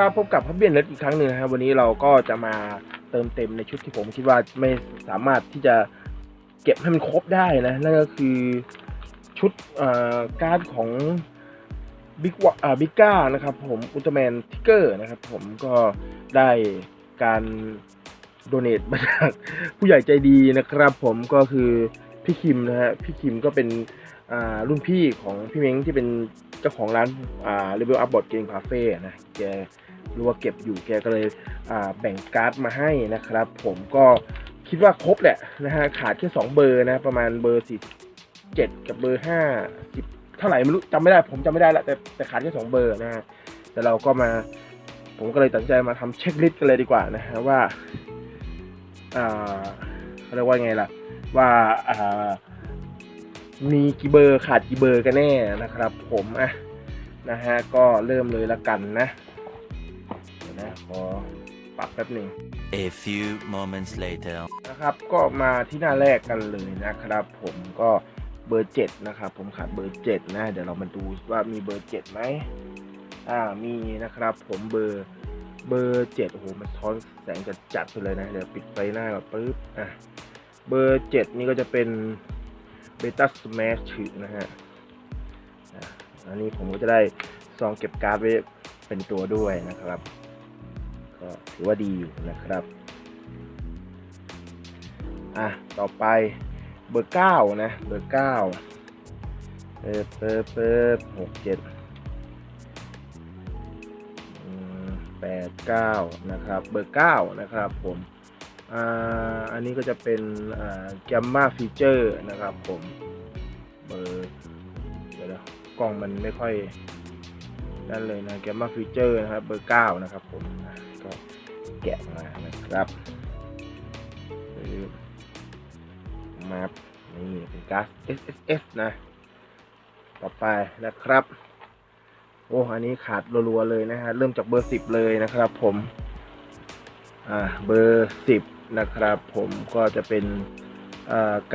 ครับพบกับพับเบียนเลดอีกครั้งหนึ่งนะครับวันนี้เราก็จะมาเติมเต็มในชุดที่ผมคิดว่าไม่สามารถที่จะเก็บให้มันครบได้นะนั่นก็คือชุดการ์ดของบิ๊กวอ่าบิ๊กก้านะครับผมอุลตร้าแมนทิกเกอร์นะครับผมก็ได้การโดเนทมาจากผู้ใหญ่ใจดีนะครับผมก็คือพี่คิมนะฮะพี่คิมก็เป็นรุ่นพี่ของพี่เม้งที่เป็นเจ้าของร้านอ่า Level Up Board Game Cafe นะแก รู้ว่าเก็บอยู่แกก็เลยแบ่งการ์ดมาให้นะครับ ผมก็คิดว่าครบแหละนะฮะขาดแค่2เบอร์นะประมาณเบอร์47กับเบอร์5 10เท่าไหร่ไม่รู้จำไม่ได้ผมจำไม่ได้ละแต่แต่ขาดแค่2เบอร์นะฮะแต่เราก็มาผมก็เลยตัดใจมาทำเช็คลิสต์กันเลยดีกว่านะฮะว่าอ่าเขาเรียกว่าไงล่ะว่าอ่ามีกี่เบอร์ขาดกี่เบอร์กันแน่นะครับ ผมอะนะฮะก็เริ่มเลยละกันนะ นะขอปรับแป๊บหนึ่ง A few moments later. นะครับก็มาที่หน้าแรกกันเลยนะครับผมก็เบอร์เจ็ดนะครับผมขาดเบอร์เจ็ดนะ เดี๋ยวเรามาดูว่ามีเบอร์เจ็ดไหมอ่ามีนะครับผมเบอร์เบอร์เจ็ดโอ้โหมันท้อนแสงจัดจัดๆไปเลยนะ เดี๋ยวปิดไฟหน้าก่อนปึ๊บอะเบอร์เจ็ดนี่ก็จะเป็นเบต้าสแมชถือนะฮะอะอันนี้ผมก็จะได้ซองเก็บการ์ดไว้เป็นตัวด้วยนะครับ ก็ถือว่าดีอยู่นะครับ อะ ต่อไปเบอร์เก้านะ เบอร์เก้าเปิดเปิดเปิดหกเจ็ดแปดเก้านะครับ เบอร์เก้านะครับผมอ่าอันนี้ก็จะเป็นอ่าแกมมาฟีเจอร์นะครับผมเบอร์เดี๋ยวนะกล้องมันไม่ค่อยนั่นเลยนะแกมมาฟีเจอร์นะครับเบอร์เก้านะครับผมอะก็ แกะมานะครับมานี่เป็นก๊าซ S S S นะ ต่อไปนะครับ โอ้ อันนี้ขาดรัวๆเลยนะฮะ เริ่มจากเบอร์สิบเลยนะครับ ผม อ่า เบอร์สิบนะครับ ผมก็จะเป็น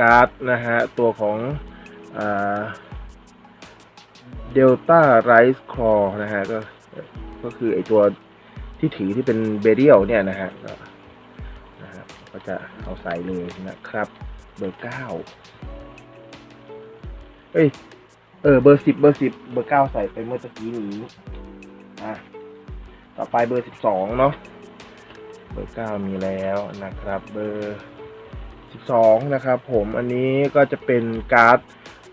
การ์ดนะฮะ ตัวของเดลต้าไรส์คลอนะฮะ ก็ก็คือไอตัว ที่ถือที่เป็นเบเรียลเนี่ยนะฮะก็นะฮะก็จะเอาใส่เลยนะครับเบอร์เก้าเอ้ยเออเบอร์สิบเบอร์สิบเบอร์เก้าใส่ไปเมื่อตะกี้นี้อะต่อไปเบอร์สิบสองเนาะเบอร์เก้ามีแล้วนะครับ เบอร์สิบสองนะครับผมอันนี้ก็จะเป็นการ์ด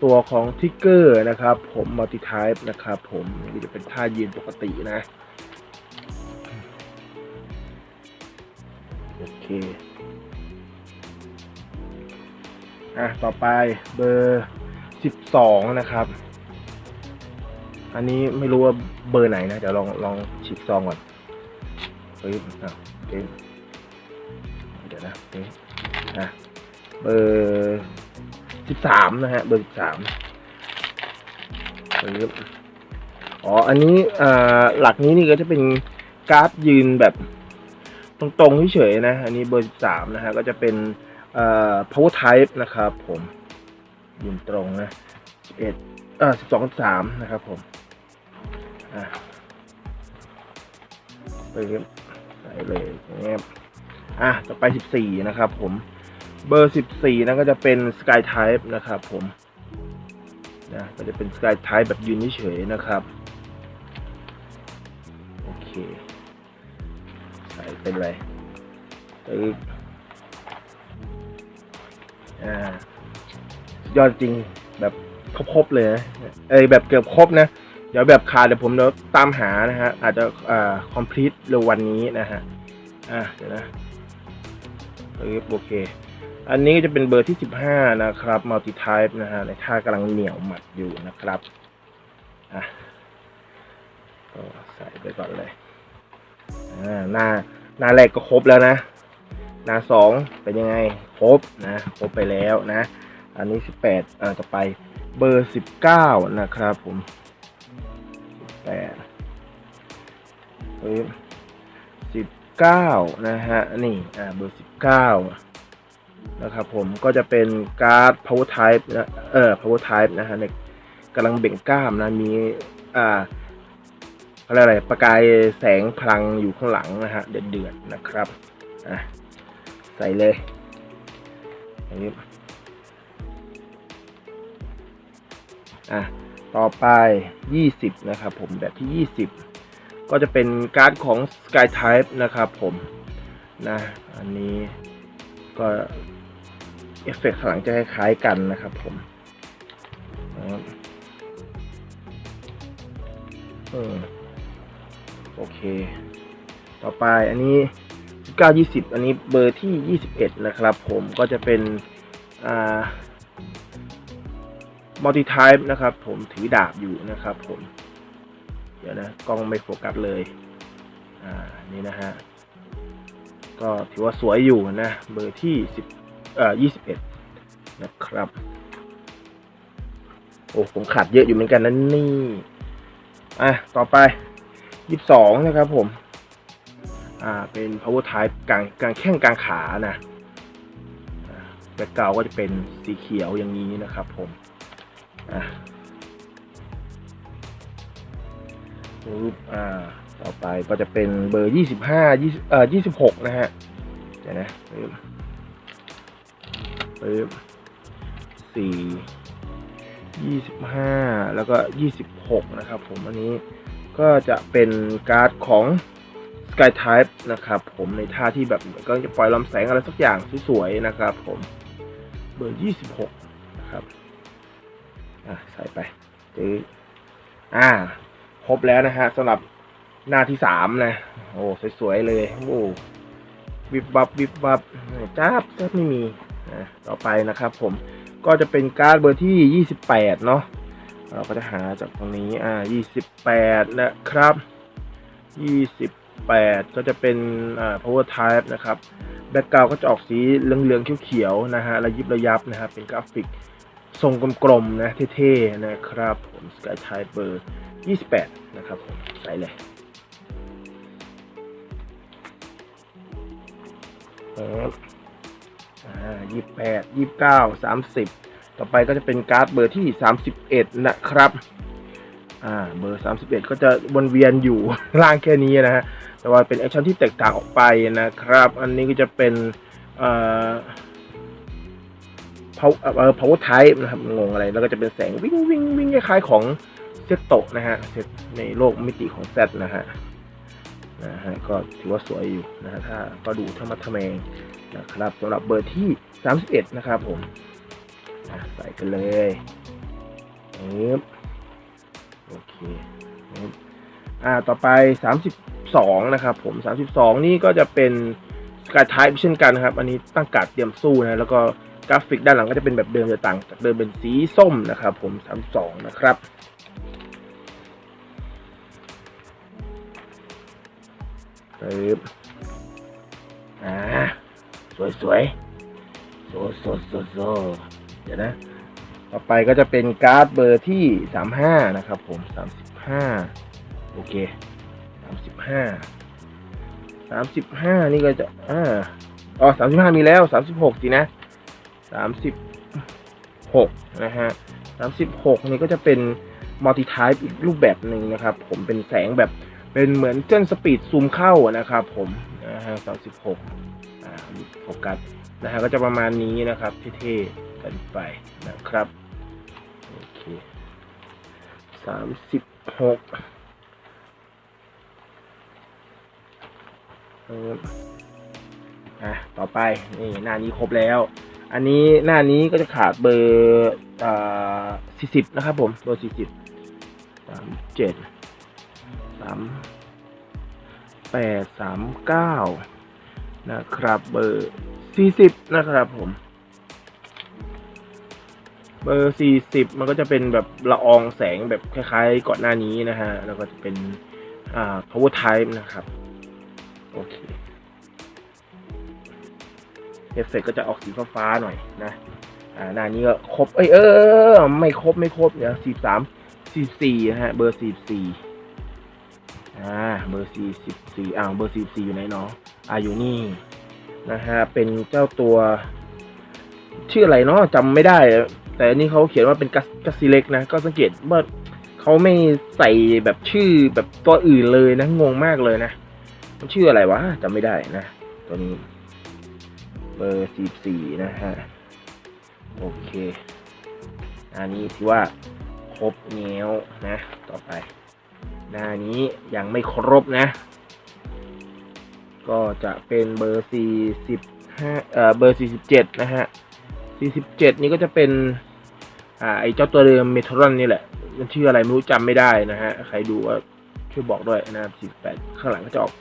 ตัวของทิกเกอร์นะครับ ผมมัลติไทป์นะครับ ผมนี่จะเป็นท่ายืนปกตินะ เคอะต่อไปเบอร์สิบสองนะครับ อันนี้ไม่รู้ว่าเบอร์ไหนนะเดี๋ยวลองลองฉีกซองก่อนปึ๊บอะโอเคเดี๋ยวนะโอเคอะเบอร์สิบสามนะฮะเบอร์สิบสามปึ๊บอ๋ออันนี้อ่าหลักนี้นี่ก็จะเป็นการ์ดยืนแบบ ตรงๆเฉยๆนะ อันนี้เบอร์สิบสามนะฮะ ก็จะเป็นเอ่อ power type นะครับผมยืนตรงนะ11เอ่อ12 3 นะครับผมอะไปใส่เลยอย่างเงี้ยอะ ต่อไป 14 นะครับผม เบอร์ 14นั่นก็จะเป็น sky type นะครับผมนะก็จะเป็น sky type แบบยืนเฉยๆนะครับ โอเค เป็นไรปึ๊บอ่ายอดจริงแบบครบๆเลยนะเอ้ยแบบเกือบครบนะ เดี๋ยวแบบขาดเดี๋ยวผมเดี๋ยวตามหานะฮะ อาจจะอ่า complete เร็ววันนี้นะฮะ อะเดี๋ยวนะปึ๊บโอเค อันนี้ก็จะเป็นเบอร์ที่สิบห้านะครับ multi type นะฮะ ในท่ากำลังเหนียวหมัดอยู่นะครับ อะก็ใส่ไปก่อนเลย อ่าหน้า หน้าแรกก็ครบแล้วนะ หน้าสองเป็นยังไง ครบนะ ครบไปแล้วนะ อันนี้สิบแปดอ่าต่อไปเบอร์สิบเก้านะครับผมสิบแปดเฮ้ยสิบเก้านะฮะ นี่อ่าเบอร์สิบเก้านะครับผมก็จะเป็นการ์ด power type นะเออ power type นะฮะในกำลังเบ่งกล้ามนะ มีอ่า อะไรอะไรประกายแสงพลังอยู่ข้างหลังนะฮะเดือดๆนะครับอะใส่เลยอย่างนี้อะต่อไปยี่สิบนะครับผมแบบที่ยี่สิบก็จะเป็นการ์ดของ Sky Type นะครับผมนะอันนี้ก็เอฟเฟกต์ข้างหลังจะคล้ายๆกันนะครับผมเออ โอเค ต่อไปอันนี้19 20 อันนี้เบอร์ที่ 21 นะครับ ผมก็จะเป็นอ่า multi type นะครับ ผมถือดาบอยู่นะครับผม เดี๋ยวนะกล้องไม่โฟกัสเลย อ่านี่นะฮะ ก็ถือว่าสวยอยู่นะ เบอร์ที่10เอ่อ21 นะครับ โอ้ผมขาดเยอะอยู่เหมือนกันนะนี่ อะ ต่อไป 22นะครับผม อ่า เป็น power type กลางกลางแข้งกลางขานะแบ็กเกราก็จะเป็นสีเขียวอย่างนี้นะครับผม อะรูปอ่า ต่อไปก็จะเป็นเบอร์25 20เอ่อ26นะฮะเดี๋ยวนะปึ๊บปึ๊บสี่ยี่สิบห้าแล้วก็ยี่สิบหกนะครับผม อันนี้ ก็จะเป็นการ์ดของ Sky Type นะครับผมในท่าที่แบบก็จะปล่อยลำแสงอะไรสักอย่างสวยๆนะครับผมเบอร์ 26 นะครับ อะ ใส่ไปตื้ออ่า ครบแล้วนะฮะสำหรับหน้าที่สามนะ โอ้ สวยๆเลย โอ้วิบวับวิบวับจ้าบจ้าไม่มีนะต่อไปนะครับผมก็จะเป็นการ์ดเบอร์ที่ 28 เนาะ เราก็จะหาจากตรงนี้อ่า28 นะครับ 28 ก็จะเป็นอ่า power type นะครับแบ็กกราวก็จะออกสีเหลืองๆเขียวๆนะฮะระยิบระยับนะครับเป็นกราฟิกทรงกลมๆนะเท่ๆนะครับผม sky type เบอร์ 28 นะครับผมใส่เลยครับอ่ายี่แปดยี่เก้าสามสิบ ต่อไปก็จะเป็นการ์ดเบอร์ที่สามสิบเอ็ดนะครับ อ่า เบอร์สามสิบเอ็ดก็จะวนเวียนอยู่ล่างแค่นี้นะฮะ แต่ว่าเป็นแอคชั่นที่แตกต่างออกไปนะครับ อันนี้ก็จะเป็นเอ่อ power เอ่อ power type นะครับ งงอะไร แล้วก็จะเป็นแสงวิ่งวิ่งวิ่งคล้ายๆของเซตโตะนะฮะ เซตในโลกมิติของแซดนะฮะ นะฮะ ก็ถือว่าสวยอยู่นะฮะ ถ้าก็ดูธรรมะทะแมงนะครับสำหรับเบอร์ที่ 31 นะครับผม ใส่กันเลยปึ๊บโอเคปึ๊บอ่าต่อไป 32 นะครับผม 32 นี่ก็จะเป็นสกายไทป์เช่นกันนะครับ อันนี้ตั้งการดเตรียมสู้นะ แล้วก็กราฟิกด้านหลังก็จะเป็นแบบเดิมจะต่างจากเดิมเป็นสีส้มนะครับผม 32 นะครับปึ๊บอ่าสวยสวยโซโซโซโซ เดี๋ยวนะ ต่อไปก็จะเป็นการ์ดเบอร์ที่สามห้านะครับผมสามสิบห้าโอเคสามสิบห้าสามสิบห้านี่ก็จะอ่าอ๋อสามสิบห้ามีแล้วสามสิบหกสินะสามสิบหกนะฮะสามสิบหกนี่ก็จะเป็นมัลติไทป์อีกรูปแบบหนึ่งนะครับ ผมเป็นแสงแบบเป็นเหมือนเส้นสปีดซูมเข้านะครับผมนะฮะสามสิบหกอ่าโฟกัสนะฮะก็จะประมาณนี้นะครับเท่ๆ กันไปนะครับโอเคสามสิบหกอะต่อไปนี่หน้านี้ครบแล้ว อันนี้หน้านี้ก็จะขาดเบอร์อ่าสี่สิบนะครับผมเบอร์สี่สิบสามเจ็ดสามแปดสามเก้านะครับเบอร์สี่สิบนะครับผม เบอร์สี่สิบมันก็จะเป็นแบบละอองแสงแบบคล้ายๆก่อนหน้านี้นะฮะ แล้วก็จะเป็นอ่า power type นะครับ โอเคเอฟเฟกก็จะออกสีฟ้าๆหน่อยนะ อ่าหน้านี้ก็ครบ เอ้ยเออ ไม่ครบไม่ครบเดี๋ยวสี่สามสี่สี่นะฮะ เบอร์สี่สี่อ่า เบอร์สี่สิบสี่อ้าว เบอร์สี่สี่อยู่ไหนเนาะอ่าอยู่นี่นะฮะ เป็นเจ้าตัว ชื่ออะไรเนาะจำไม่ได้ แต่อันนี้เขาเขียนว่าเป็นกัสกัสซิเล็กนะ ก็สังเกตว่าเขาเขาไม่ใส่แบบชื่อแบบตัวอื่นเลยนะ งงมากเลยนะ มันชื่ออะไรวะจำไม่ได้นะ ตัวนี้ เบอร์สี่สี่นะฮะ โอเค อันนี้ถือว่าครบแนวนะ ต่อไป หน้านี้ยังไม่ครบนะ ก็จะเป็นเบอร์สี่สิบห้าเอ่อเบอร์สี่สิบเจ็ดนะฮะ สี่สิบเจ็ดนี้ก็จะเป็นอ่าไอเจ้าตัวเดิมเมทรอนนี่แหละ มันชื่ออะไรไม่รู้จำไม่ได้นะฮะ ใครดูก็ช่วยบอกด้วยนะครับสี่แปดข้างหลังก็จะออก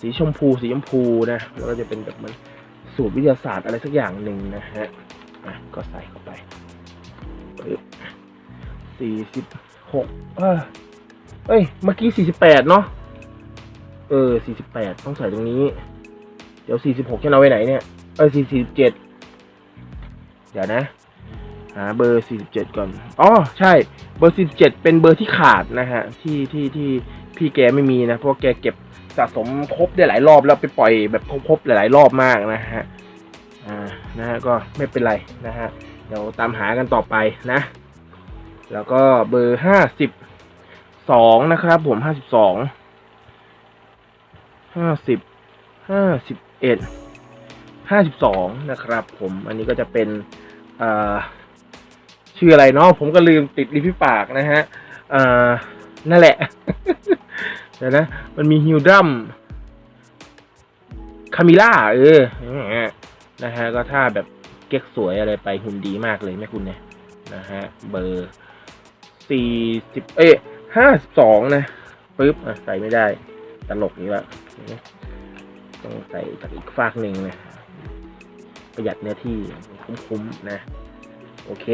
สีชมพูสีชมพูนะ แล้วก็จะเป็นแบบมันสูตรวิทยาศาสตร์อะไรสักอย่างหนึ่งนะฮะอะก็ใส่เข้าไปสี่สิบหกเออเอ้ย เมื่อกี้สี่สิบแปดเนาะ เออสี่สิบแปดต้องใส่ตรงนี้ เดี๋ยวสี่สิบหกจะเอาไว้ไหนเนี่ย เออสี่สิบเจ็ด เดี๋ยวนะหาเบอร์สี่สิบเจ็ดก่อน อ๋อ ใช่ เบอร์สี่สิบเจ็ดเป็นเบอร์ที่ขาดนะฮะ ที่ที่ที่พี่แกไม่มีนะ เพราะแกเก็บสะสมครบได้หลายรอบแล้วไปปล่อยแบบครบๆหลายๆรอบมากนะฮะ อ่า นะฮะ ก็ไม่เป็นไรนะฮะ เดี๋ยวตามหากันต่อไปนะ แล้วก็เบอร์ห้าสิบสองนะครับผมห้าสิบสองห้าสิบห้าสิบเอ็ดห้าสิบสองนะครับผม อันนี้ก็จะเป็น ชื่ออะไรเนาะผมก็ลืมติดริมฝีปากนะฮะนั่นแหละเดี๋ยวนะ มันมีฮิวดัมคามิล่าเออนะฮะ ก็ถ้าแบบเก๊กสวยอะไรไปหุ่นดีมากเลยแม่คุณเนี่ยนะฮะ เบอร์สี่สิบเอ้ห้าสิบสองนะปึ๊บใส่ไม่ได้ ตลกนี้ละต้องใส่จากอีกฝากหนึ่งนะ ประหยัดเนื้อที่คุ้มๆนะ โอเค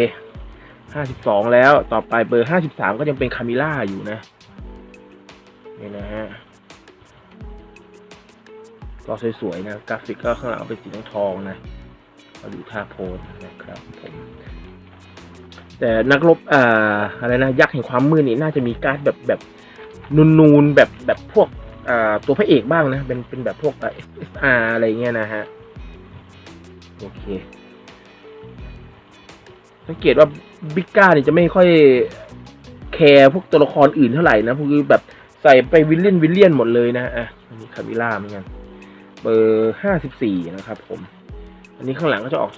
ห้าสิบสองแล้วต่อไปเบอร์ห้าสิบสามก็ยังเป็นคามิล่าอยู่นะ นี่นะฮะก็สวยๆนะ กราฟิกก็ข้างหลังเป็นสีทองนะมาดูท่าโพสนะครับผมแต่นักรบอ่าอะไรนะยักษ์แห่งความมืดนี่น่าจะมีการ์ดแบบแบบนูนๆแบบแบบพวกอ่าตัวพระเอกบ้างนะ เป็นเป็นแบบพวกเอสอาร์อะไรเงี้ยนะฮะ โอเค สังเกตว่าบิ๊กก้าเนี่ยจะไม่ค่อยแคร์พวกตัวละครอื่นเท่าไหร่นะคือแบบใส่ไปวิลเลียนวิลเลียนหมดเลยนะอะอันนี้คาบิล่าเหมือนกันเบอร์ห้าสิบสี่นะครับ ผม อันนี้ข้างหลังก็จะออก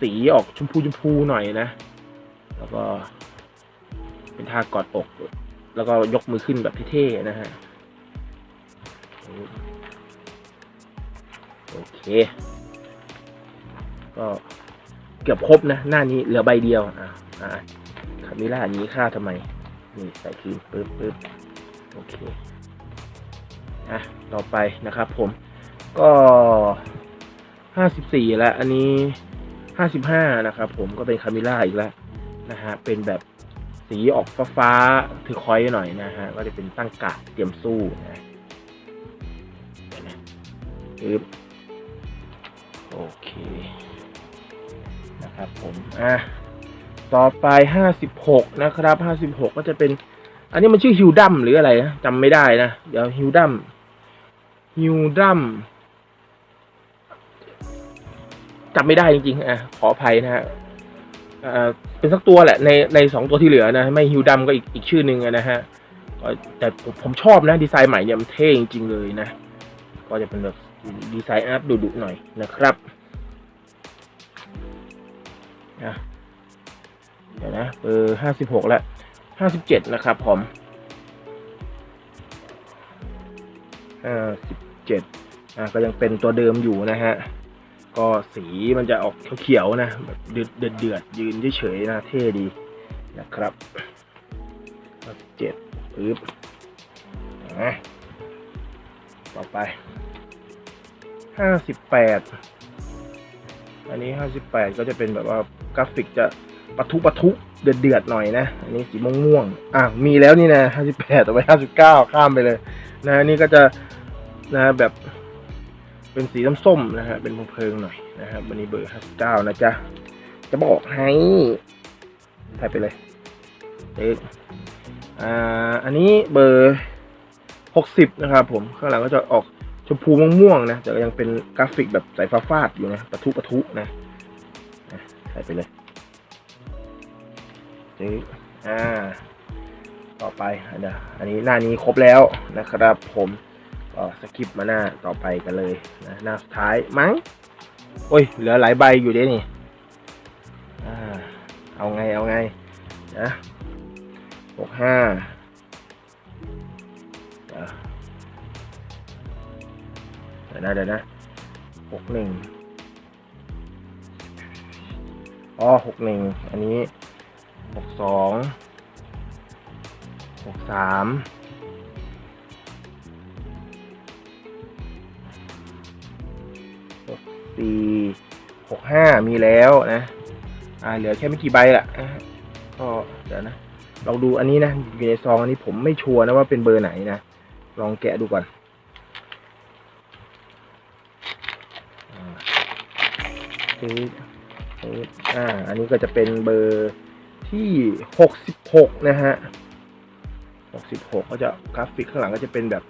สีออกชมพูชมพูหน่อยนะ แล้วก็เป็นท่ากอดอก แล้วก็ยกมือขึ้นแบบเท่ๆนะฮะ โอเค ก็เกือบครบนะ หน้านี้เหลือใบเดียว อ่าอ่าคามิล่าอันนี้ค่าทำไม นี่ใส่คืนปึ๊บปึ๊บโอเค อะ ต่อไปนะครับผม ก็ห้าสิบสี่แล้ว อันนี้ห้าสิบห้านะครับผมก็เป็นคามิล่าอีกแล้วนะฮะ เป็นแบบสีออกฟ้าฟ้าๆถือคอยหน่อยนะฮะ ก็จะเป็นตั้งกาดเตรียมสู้นะเดี๋ยวนะปึ๊บโอเค นะครับผมอะต่อไปห้าสิบหกนะครับห้าสิบหกก็จะเป็น อันนี้มันชื่อฮิวดัมหรืออะไรนะจำไม่ได้นะ เดี๋ยวฮิวดัมฮิวดัมจำไม่ได้จริงๆอะขออภัยนะฮะเป็นสักตัวแหละในในสองตัวที่เหลือนะ ไม่ฮิวดัมก็อีกอีกชื่อหนึ่งนะฮะแต่ผมผมชอบนะ ดีไซน์ใหม่เนี่ยมันเท่จริงๆเลยนะ ก็จะเป็นแบบดีไซน์อาร์ตดุๆหน่อยนะครับ อะเดี๋ยวนะเบอร์ห้าสิบหกแล้วห้าสิบเจ็ดนะครับผมห้าสิบเจ็ดอะก็ยังเป็นตัวเดิมอยู่นะฮะ ก็สีมันจะออกเขียวๆนะแบบเดือดเดือดยืนเฉยๆนะเท่ดีนะครับห้าสิบเจ็ดปึ๊บอะต่อไปห้าสิบแปด อันนี้ห้าสิบแปดก็จะเป็นแบบว่ากราฟิกจะปะทุปะทุเดือดเดือดหน่อยนะ อันนี้สีม่วงม่วงอะมีแล้วนี่นะห้าสิบแปดต่อไปห้าสิบเก้าข้ามไปเลยนะอันนี่ก็จะนะแบบเป็นสีส้มๆนะฮะเป็นเพลิงหน่อยนะครับวันนี้เบอร์ห้าสิบเก้านะจ๊ะ จะบอกให้ถ่ายไปเลยเอกอ่าอันนี้เบอร์หกสิบนะครับผมข้างหลังก็จะออก ชมพูม่วงๆนะแต่ยังเป็นกราฟิกแบบสายฟ้าฟาดอยู่นะปะทุปะทุนะใส่ไปเลยเอกอ่า ต่อไปเดี๋ยวอันนี้หน้านี้ครบแล้วนะครับ ผมก็สกิปมาหน้าต่อไปกันเลยนะหน้าสุดท้ายมั้งโอ้ย เหลือหลายใบอยู่ด้นี่อ่าเอาไงเอาไงนะหกห้า เดี๋ยวนะเดี๋ยวนะหกหนึ่งอ๋อหกหนึ่งอันนี้หกสองหกสามหกสี่หกห้ามีแล้วนะ อ่าเหลือแค่ไม่กี่ใบละอะก็เดี๋ยวนะลองดูอันนี้นะ อยู่ในซองอันนี้ผมไม่ชัวร์นะว่าเป็นเบอร์ไหนนะ ลองแกะดูก่อนอ่า ปึ๊บปึ๊บอ่า อันนี้ก็จะเป็นเบอร์ที่หกสิบหกนะฮะหกสิบหกก็จะกราฟิกข้างหลังก็จะเป็นแบบ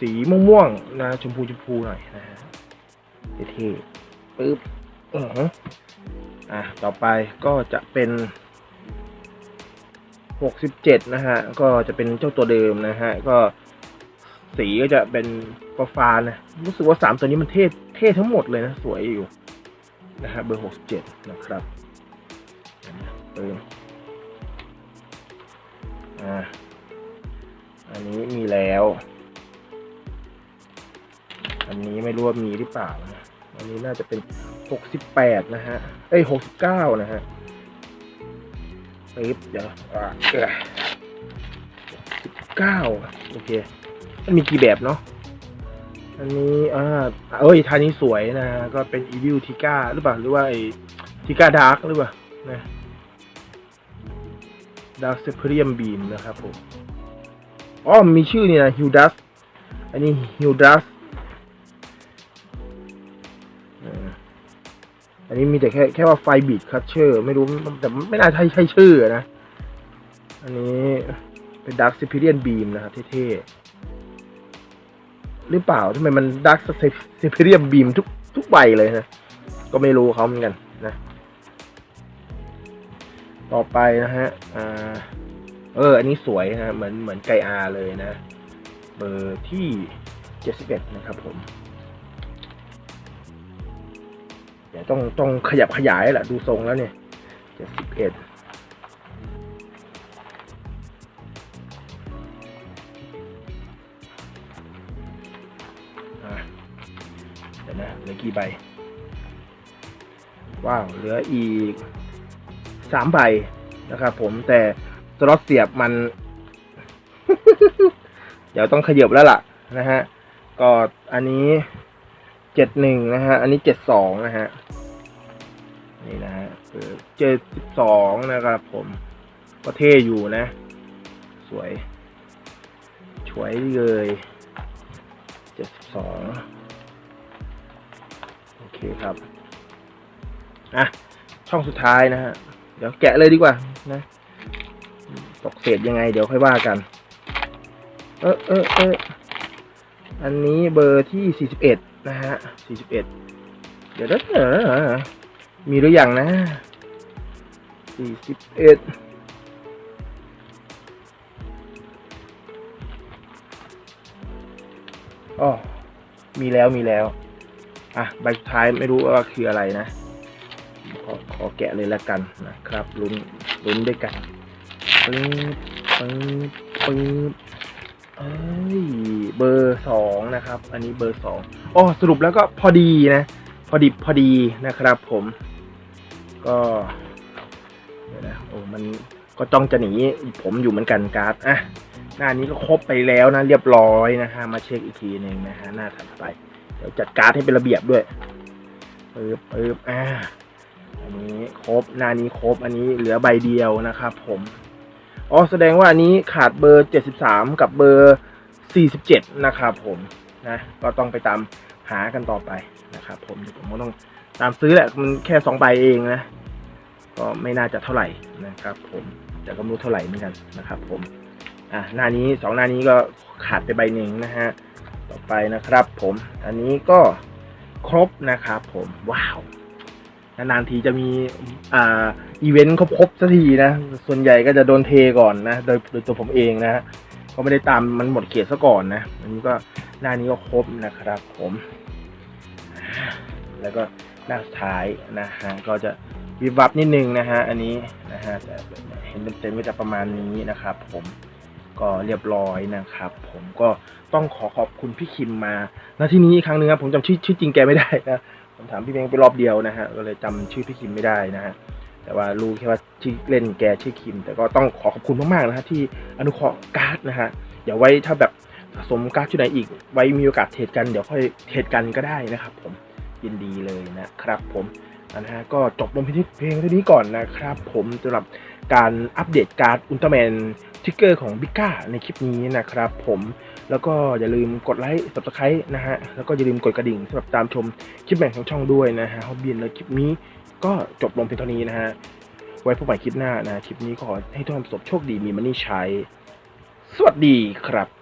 สีม่วงๆนะชมพูชมพูหน่อยนะฮะเท่ๆปึ๊บอือออะต่อไปก็จะเป็นหกสิบเจ็ดนะฮะ ก็จะเป็นเจ้าตัวเดิมนะฮะ ก็สีก็จะเป็นฟ้าฟ้านะ รู้สึกว่าสามตัวนี้มันเท่เท่ทั้งหมดเลยนะ สวยอยู่ นะฮะเบอร์หกสิบเจ็ดนะครับเติมอ่าอันนี้มีแล้ว อันนี้ไม่รู้ว่ามีหรือเปล่านะอันนี้น่าจะเป็นหกสิบแปดนะฮะ เอ้ยหกเก้านะฮะปึ๊บเดี๋ยวอ่าเออสิบเก้าโอเค มันมีกี่แบบเนาะ อันนี้อ่าเอ้ยทานี้สวยนะฮะก็เป็น Evil t i g a หรือเปล่าหรือว่าไอ้ t i g a Dark หรือเปล่านะ Dark s e p a r i u m Beam นะครับผมอ๋อมีชื่อนี่นะ Hildas อันนี้ Hildas อ่าอันนี้มีแต่แค่แค่ว่าไฟบีดคัตเชอร์ไม่รู้แต่ไม่น่าใช่ใช่ชื่อนะ อันนี้เป็นด a r k ซิ p เ r ียนบีมนะครับเท่ๆ หรือเปล่าทำไมมันด a r k ซิเ r ียนบีมทุกทุกใบเลยนะ ก็ไม่รู้เขาเหมือนกันนะ ต่อไปนะฮะอ่าเออ อันนี้สวยนะเหมือนเหมือนไกอาเลยนะ เบอร์ที่เจ็ดสิบเอ็ดนะครับผม เดี๋ยวต้องต้องขยับขยายแหละดูทรงแล้วเนี่ยเจ็ดสิบเอ็ด กี่ใบ ว้าว เหลืออีกสามใบนะครับผมแต่สล็อตเสียบมัน เดี๋ยวต้องขยับแล้วล่ะ นะฮะ ก็อันนี้เจ็ดหนึ่งนะฮะ อันนี้เจ็ดสองนะฮะ นี่นะฮะเจ็ดสิบสองนะครับผมก็เท่อยู่นะ สวย สวยเลยเจ็ดสิบสอง คครับอะช่องสุดท้ายนะฮะ เดี๋ยวแกะเลยดีกว่านะ ตกเศษยังไง เดี๋ยวค่อยว่ากัน เออเออเอออันนี้เบอร์ที่สี่สิบเอ็ดนะฮะสี่สิบเอ็ดเดี๋ยวเดี๋ยวเดี๋ยวมีหรือยังนะสี่สิบเอ็ดอ๋อมีแล้วมีแล้ว อะใบสุดท้ายไม่รู้ว่าคืออะไรนะ ขอขอแกะเลยละกันนะครับลุ้นลุ้นด้วยกันปึ๊บปึ๊บปึ๊บเอ้ยเบอร์สองนะครับ อันนี้เบอร์สองอ๋อสรุปแล้วก็พอดีนะ พอดีพอดีนะครับ ผม ก็เดี๋ยวนะโอ้มันก็จ้องจะหนีผมอยู่เหมือนกันการ์ดอะหน้านี้ก็ครบไปแล้วนะ เรียบร้อยนะฮะมาเช็คอีกทีหนึ่งนะฮะหน้าถัดไป ดี๋ยวจัดการให้เป็นระเบียบด้วยปึ๊บปึ๊บอ่าอันนี้ครบหน้านี้ครบ อันนี้เหลือใบเดียวนะครับผมอ๋อแสดงว่าอันนี้ขาดเบอร์73กับเบอร์47นะครับผมนะก็ต้องไปตามหากันต่อไปนะครับผมเดี๋ยวผมก็ต้องตามซื้อแหละมันแค่สองใบเองนะ ก็ไม่น่าจะเท่าไหร่นะครับ ผมแต่ก็ไม่รู้เท่าไหร่เหมือนกันนะครับ ผม อะหน้านี้สองหน้านี้ก็ขาดไปใบหนึ่งนะฮะ ต่อไปนะครับผมอันนี้ก็ครบนะครับผมว้าวนานๆทีจะมีอ่าอีเวนต์ครบๆสักทีนะ ส่วนใหญ่ก็จะโดนเทก่อนนะโดยโดยตัวผมเองนะฮะก็ไม่ได้ตามมันหมดเขตซะก่อนนะอันนี้ก็หน้านี้ก็ครบนะครับผม แล้วก็หน้าสุดท้ายนะฮะก็จะวิบวับนิดนึงนะฮะอันนี้นะฮะแต่เห็นเต็มๆก็จะประมาณนี้นะครับผม ก็เรียบร้อยนะครับ ผมก็ต้องขอขอบคุณพี่คิมมาณที่นี้อีกครั้งหนึ่งครับผมจำชื่อชื่อจริงแกไม่ได้นะผมถามพี่เมงไปรอบเดียวนะฮะก็เลยจำชื่อพี่คิมไม่ได้นะฮะแต่ว่ารู้แค่ว่าชื่อเล่นแกชื่อคิม แต่ก็ต้องขอขอบคุณมากๆนะฮะที่อนุเคราะห์การ์ดนะฮะอย่าไว้ถ้าแบบสะสมการ์ดชุดไหนอีก ไว้มีโอกาสเทรดกันเดี๋ยวค่อยเทรดกันก็ได้นะครับ ผมยินดีเลยนะครับ ผมนะฮะก็จบลงเพียงเพียงเท่านี้ก่อนนะครับ ผมสำหรับ การอัปเดตการ์ดอุลตร้าแมนทิกเกอร์ของบิก้าในคลิปนี้นะครับผมแล้วก็อย่าลืมกดไลค์ subscribe นะฮะ แล้วก็อย่าลืมกดกระดิ่งสำหรับตามชมคลิปแบ่งของช่องด้วยนะฮะฮอบบี้เลยคลิปนี้ก็จบลงเพียงเท่านี้นะฮะ ไว้พบใหม่คลิปหน้านะ คลิปนี้ขอให้ทุกท่านประสบโชคดีมีมันนี่ใช้ สวัสดีครับ